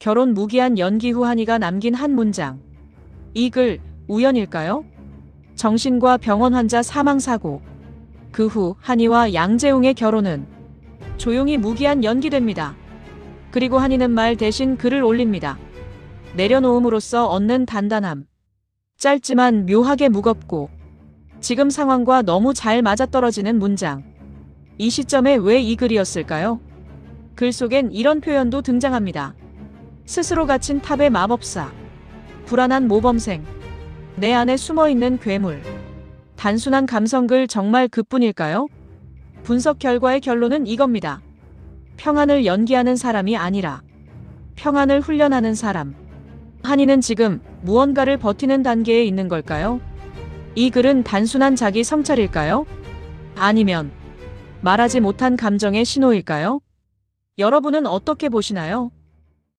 결혼 무기한 연기 후 한이가 남긴 한 문장. 이 글 우연일까요? 정신과 병원 환자 사망 사고. 그 후 한이와 양재웅의 결혼은 조용히 무기한 연기됩니다. 그리고 한이는 말 대신 글을 올립니다. 내려놓음으로써 얻는 단단함. 짧지만 묘하게 무겁고 지금 상황과 너무 잘 맞아떨어지는 문장. 이 시점에 왜 이 글이었을까요? 글 속엔 이런 표현도 등장합니다. 스스로 갇힌 탑의 마법사. 불안한 모범생. 내 안에 숨어 있는 괴물. 단순한 감성글 정말 그뿐일까요? 분석 결과의 결론은 이겁니다. 평안을 연기하는 사람이 아니라 평안을 훈련하는 사람. 한이는 지금 무언가를 버티는 단계에 있는 걸까요? 이 글은 단순한 자기 성찰일까요? 아니면 말하지 못한 감정의 신호일까요? 여러분은 어떻게 보시나요?